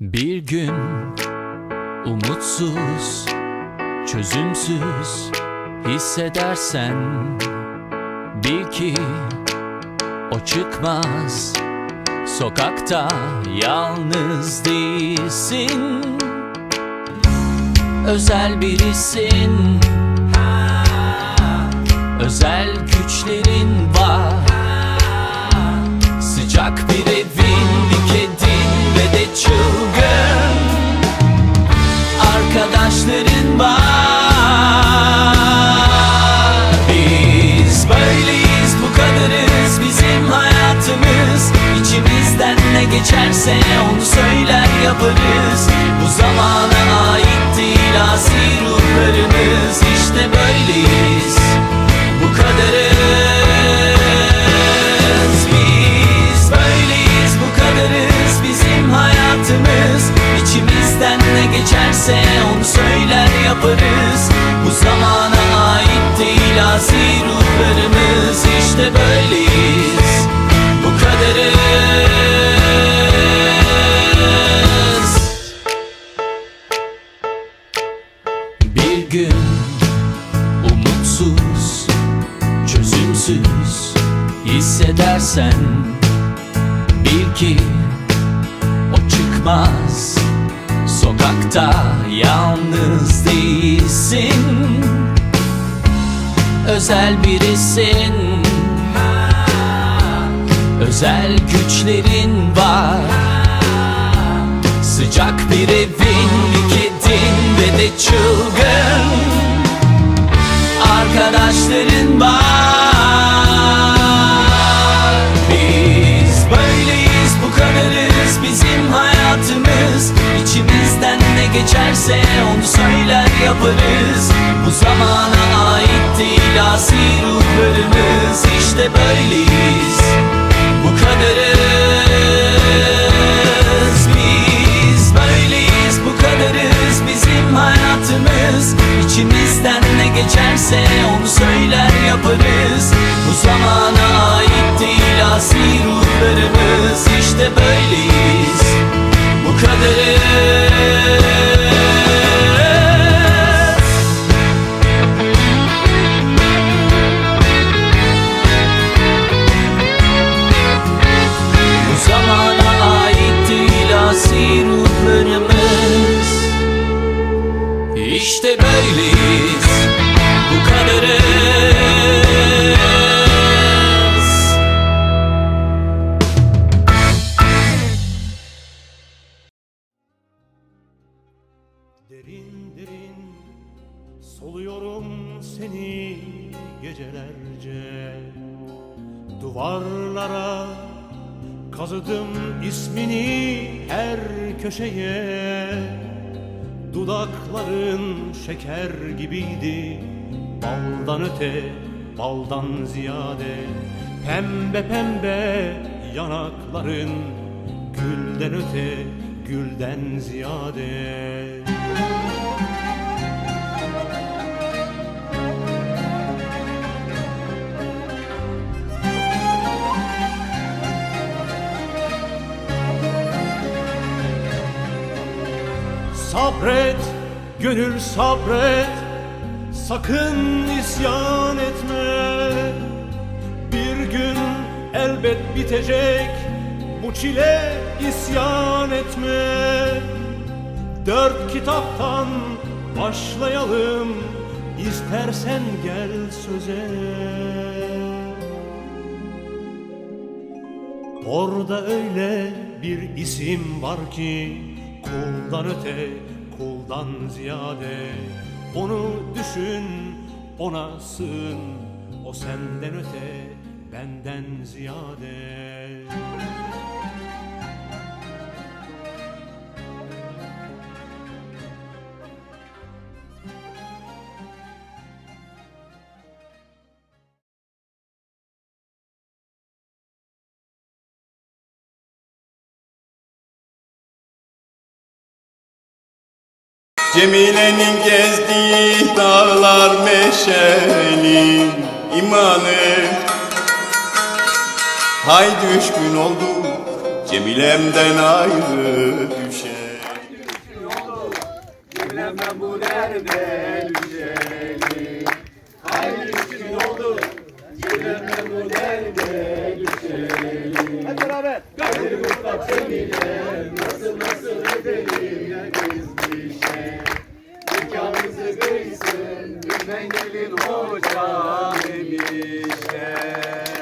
Bir gün umutsuz, çözümsüz hissedersen bil ki o çıkmaz. Sokakta yalnız değilsin. Özel birisin. Özel güçlerin var. Sıcak bir evin, geçerse onu söyler yaparız Bu zamana ait değil asi ruhlarımız İşte böyleyiz, bu kadarız. Biz böyleyiz, bu kadarız. Bizim hayatımız. İçimizden ne geçerse onu söyler yaparız. Bu zamana ait değil asi ruhlarımız. İşte böyleyiz, hissedersen bil ki o çıkmaz. Sokakta yalnız değilsin. Özel birisin. Özel güçlerin var. Sıcak bir evin, bir kedin ve de çılgın Arkadaşların var geçerse onu söyler yaparız. Bu zamana ait değil asi ruhlarımız. İşte böyleyiz, bu kadarız soluyorum seni gecelerce. Duvarlara kazıdım ismini her köşeye. Dudakların şeker gibiydi Baldan öte, baldan ziyade. Pembe pembe yanakların Gülden öte, gülden ziyade Sabret, gönül sabret. Sakın isyan etme. Bir gün elbet bitecek. Bu çile isyan etme. Dört kitaptan başlayalım. İstersen gel söze. Orada öyle bir isim var ki Kuldan öte, kuldan ziyade. Onu düşün, ona sığın. O senden öte, benden ziyade Cemile'nin gezdiği dağlar meşeli imanı. Hay düşkün oldu Cemile'mden ayrı düşer. Cemile'mden bu nerede? Lütfen gelin hocam demişler